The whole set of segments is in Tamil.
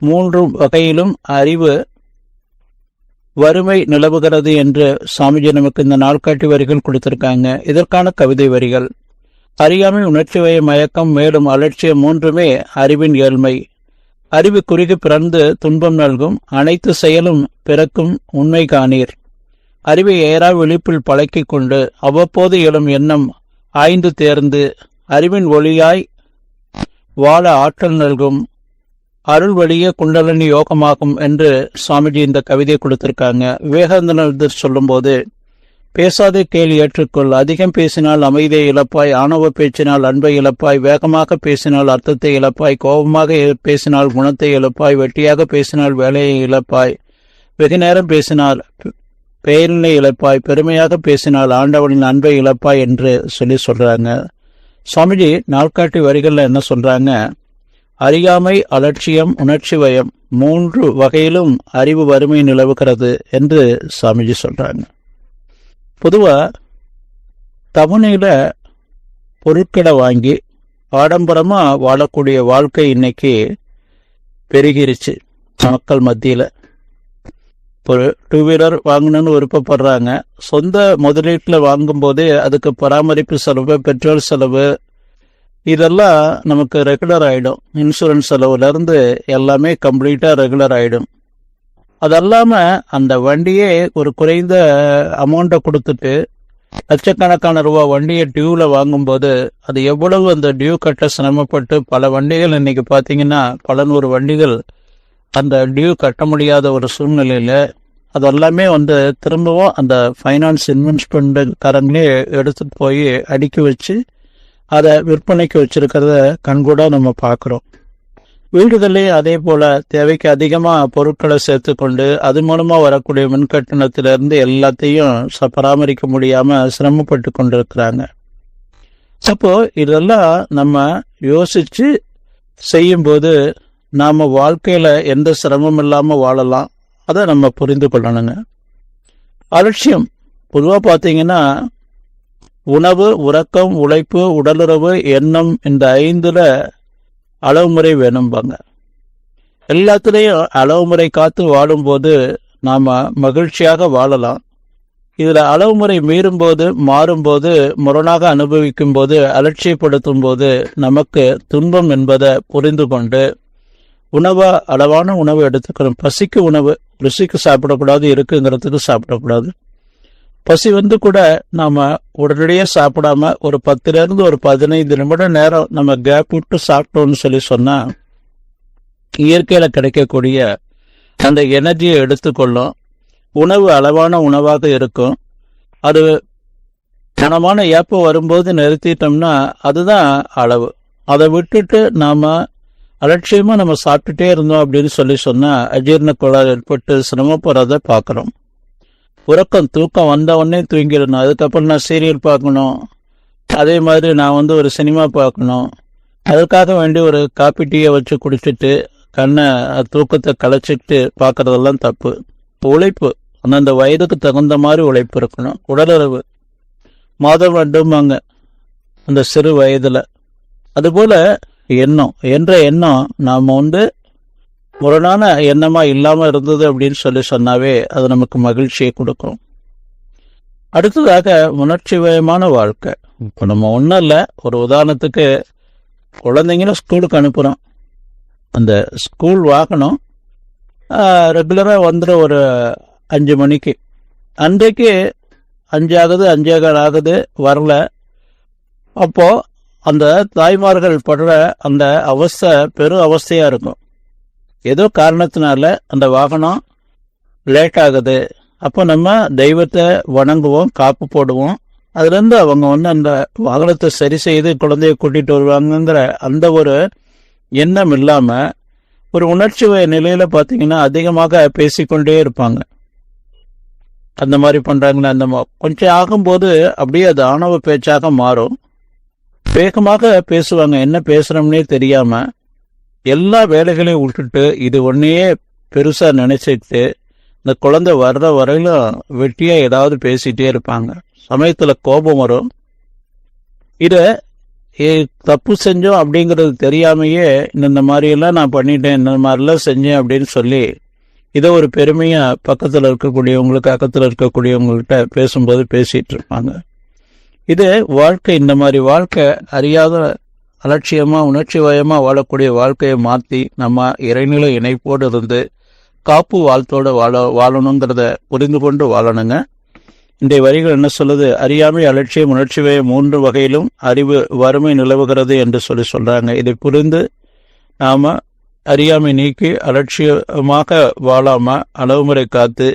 மூன்று வகையிலும் அறிவு வறுமை நிலவுகிறது என்று சாமிஜி நமக்கு இந்த நாட்காட்டி வரிகள் கொடுத்திருக்காங்க. இதற்கான கவிதை வரிகள். அறியாமை உணர்ச்சி வய மயக்கம் மேலும் அலட்சியம் மூன்றுமே அறிவின் ஏழ்மை. அறிவு குறுகி பிறந்து துன்பம் நல்கும் அனைத்து செயலும் பிறக்கும் உண்மை காணீர். அறிவை ஏறா விழிப்பில் பழக்கிக் கொண்டு அவ்வப்போது எழும் எண்ணம் ஆய்ந்து தேர்ந்து அறிவின் ஒளியாய் வாழ ஆற்றல் நல்கும் அருள் வழிய குண்டலனி யோகமாகும் என்று சுவாமிஜி இந்த கவிதையை கொடுத்திருக்காங்க. விவேகானந்தர் சொல்லும்போது பேசாதே கேள்வி ஏற்றுக்கொள். அதிகம் பேசினால் அமைதியை இழப்பாய். ஆணவ பேச்சினால் அன்பை இழப்பாய். வேகமாக பேசினால் அர்த்தத்தை இழப்பாய். கோபமாக பேசினால் குணத்தை இழப்பாய். வெட்டியாக பேசினால் வேலையை இழப்பாய். வெகு நேரம் பேசினால் பெயரினை இழப்பாய். பெருமையாக பேசினால் ஆண்டவனின் அன்பை இழப்பாய் என்று சொல்லி சொல்றாங்க. சுவாமிஜி நாட்காட்டி வரிகளில் என்ன சொல்றாங்க? அறியாமை அலட்சியம் உணர்ச்சி வயம் மூன்று வகையிலும் அறிவு வறுமை நிலவுகிறது என்று சாமிஜி சொல்றாங்க. பொதுவா தவணையில பொருட்களை வாங்கி ஆடம்பரமா வாழக்கூடிய வாழ்க்கை இன்னைக்கு பெருகிருச்சு மக்கள் மத்தியில. ஒரு டூ வீலர் வாங்கணும்னு விருப்பப்படுறாங்க. சொந்த முதலீட்டில் வாங்கும்போதே அதுக்கு பராமரிப்பு செலவு பெட்ரோல் செலவு இதெல்லாம் நமக்கு ரெகுலர் ஆகிடும் இன்சூரன்ஸ் செலவுலேருந்து எல்லாமே கம்ப்ளீட்டாக ரெகுலர் ஆகிடும் அது அந்த வண்டியே ஒரு குறைந்த அமௌண்ட்டை கொடுத்துட்டு லட்சக்கணக்கான ரூபா வண்டியை டியூவில் வாங்கும்போது அது எவ்வளவு அந்த டியூ கட்ட சிரமப்பட்டு பல வண்டிகள் இன்னைக்கு பார்த்தீங்கன்னா பல நூறு வண்டிகள் அந்த டியூ கட்ட முடியாத ஒரு சூழ்நிலையில் அதெல்லாமே வந்து திரும்பவும் அந்த ஃபைனான்ஸ் இன்வெஸ்ட்மெண்ட்டுக்காரங்களே எடுத்துட்டு போய் அடுக்கி வச்சு அதை விற்பனைக்கு வச்சிருக்கிறத கண்கூட நம்ம பார்க்குறோம் வீடுகளே அதே போல தேவைக்கு அதிகமாக பொருட்களை சேர்த்துக்கொண்டு அது மூலமாக வரக்கூடிய மின்கட்டணத்திலிருந்து எல்லாத்தையும் ச- பராமரிக்க முடியாமல் சிரமப்பட்டு கொண்டிருக்கிறாங்க. அப்போ இதெல்லாம் நம்ம யோசிச்சு செய்யும்போது நாம் வாழ்க்கையில் எந்த சிரமம் இல்லாமல் வாழலாம். அதை நம்ம புரிந்து கொள்ளணுங்க. அலட்சியம். பொதுவாக பார்த்தீங்கன்னா உணவு உறக்கம் உழைப்பு உடலுறவு எண்ணம் இந்த ஐந்துல அளவு முறை வேணும்பாங்க. எல்லாத்துலேயும் அளவு முறை காத்து வாழும்போது நாம் மகிழ்ச்சியாக வாழலாம். இதில் அளவு முறை மீறும்போது மாறும்போது முரணாக அனுபவிக்கும் போது அலட்சியப்படுத்தும் போது நமக்கு துன்பம் என்பதை புரிந்து கொண்டு உணவை அளவான உணவு எடுத்துக்கணும். பசிக்கு உணவு ருசிக்கு சாப்பிடக்கூடாது இருக்குங்கிறதுக்கு சாப்பிடக்கூடாது. பசி வந்து கூட நாம உடனடியே சாப்பிடாம ஒரு பத்துல இருந்து ஒரு பதினைந்து நிமிடம் நேரம் நம்ம கேப் விட்டு சாப்பிட்டோம்னு சொல்லி சொன்னா இயற்கையில கிடைக்கக்கூடிய அந்த எனர்ஜியை எடுத்துக்கொள்ளும். உணவு அளவான உணவாக இருக்கும். அது கனமான ஏப்பம் வரும்போது நிறுத்திட்டோம்னா அதுதான் அளவு. அதை விட்டுட்டு நாம அலட்சியமா நம்ம சாப்பிட்டுட்டே இருந்தோம் அப்படின்னு சொல்லி சொன்னா அஜீர்ண கோளாறு ஏற்பட்டு சிரமப்படுறத பார்க்குறோம். உறக்கம் தூக்கம் வந்த உடனே தூங்கிடணும். அதுக்கப்புறம் நான் சீரியல் பார்க்கணும். அதே மாதிரி நான் வந்து ஒரு சினிமா பார்க்கணும். அதுக்காக வேண்டி ஒரு காப்பி டீயை வச்சு குடிச்சிட்டு கண்ணை தூக்கத்தை கலைச்சிட்டு பார்க்குறதெல்லாம் தப்பு. உழைப்பு. அந்தந்த வயதுக்கு தகுந்த மாதிரி உழைப்பு இருக்கணும். உடலுறவு. மாதம் ரெண்டுமாங்க அந்த சிறு வயதில். அதுபோல் எண்ணம். என்ற எண்ணம் நாம் வந்து முரணான எண்ணமா இல்லாம இருந்தது அப்படின்னு சொல்லி சொன்னாவே அது நமக்கு மகிழ்ச்சியை கொடுக்கும். அடுத்ததாக உணர்ச்சிவயமான வாழ்க்கை. இப்போ நம்ம ஒன்றும் இல்லை ஒரு உதாரணத்துக்கு குழந்தைங்களும் ஸ்கூலுக்கு அனுப்புகிறோம் அந்த ஸ்கூல் வாகனம் ரெகுலராக வந்துடும் ஒரு அஞ்சு மணிக்கு. அன்றைக்கு அஞ்சாகுது அஞ்சேகால் ஆகுது வரல. அப்போது அந்த தாய்மார்கள் படுற அந்த அவஸ்தை பெரும் அவஸ்தையாக இருக்கும். ஏதோ காரணத்தினால அந்த வாகனம் லேட் ஆகுது அப்போ நம்ம தெய்வத்தை வணங்குவோம் காப்பு போடுவோம். அதுலேருந்து அவங்க வந்து அந்த வாகனத்தை சரி செய்து குழந்தைய கூட்டிகிட்டு வருவாங்கங்கிற அந்த ஒரு எண்ணம் இல்லாமல் ஒரு உணர்ச்சி நிலையில் பார்த்தீங்கன்னா அதிகமாக பேசிக்கொண்டே இருப்பாங்க. அந்த மாதிரி பண்றாங்களே அந்த மா- கொஞ்சம் ஆகும்போது அப்படியே அது ஆணவ பேச்சாக மாறும். வேகமாக பேசுவாங்க என்ன பேசுகிறோம்னே தெரியாமல் எல்லா வேலைகளையும் விட்டுட்டு இது ஒன்னையே பெருசாக நினைச்சிட்டு இந்த குழந்தை வர்ற வரையிலும் வெட்டியாக ஏதாவது பேசிகிட்டே இருப்பாங்க. சமயத்தில் கோபம் வரும். இதை ஏ, தப்பு செஞ்சோம் அப்படிங்கிறது தெரியாமையே இந்த மாதிரியெல்லாம் நான் பண்ணிட்டேன் இந்த மாதிரிலாம் செஞ்சேன் அப்படின்னு சொல்லி இதை ஒரு பெருமையாக பக்கத்தில் இருக்கக்கூடியவங்களுக்கு அக்கத்தில் இருக்கக்கூடியவங்கள்ட்ட பேசும்போது பேசிகிட்டு இருப்பாங்க. இது வாழ்க்கை இந்த மாதிரி வாழ்க்கை அறியாத அலட்சியமாக உணர்ச்சி வயமாக வாழக்கூடிய வாழ்க்கையை மாற்றி நம்ம இறைநிலை இணைப்போடு இருந்து காப்பு வாழ்த்தோடு வாழ வாழணுங்கிறத புரிந்து கொண்டு வாழணுங்க. இன்றைய வரிகள் என்ன சொல்லுது? அறியாமை அலட்சியம் உணர்ச்சி வயம் மூன்று வகையிலும் அறிவு வறுமை நிலவுகிறது என்று சொல்லி சொல்கிறாங்க இதை புரிந்து நாம் அறியாமை நீக்கி அலட்சியமாக வாழாமல் அளவுமுறை காத்து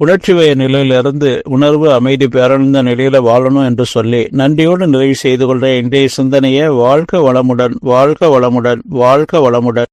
உணர்ச்சி வய நிலையிலிருந்து உணர்வு அமைதி பேரணிந்த நிலையில வாழணும் என்று சொல்லி நன்றியோடு நிறைவு செய்து கொள்ற இன்றைய சிந்தனையை வாழ்க வளமுடன் வாழ்க வளமுடன் வாழ்க வளமுடன்.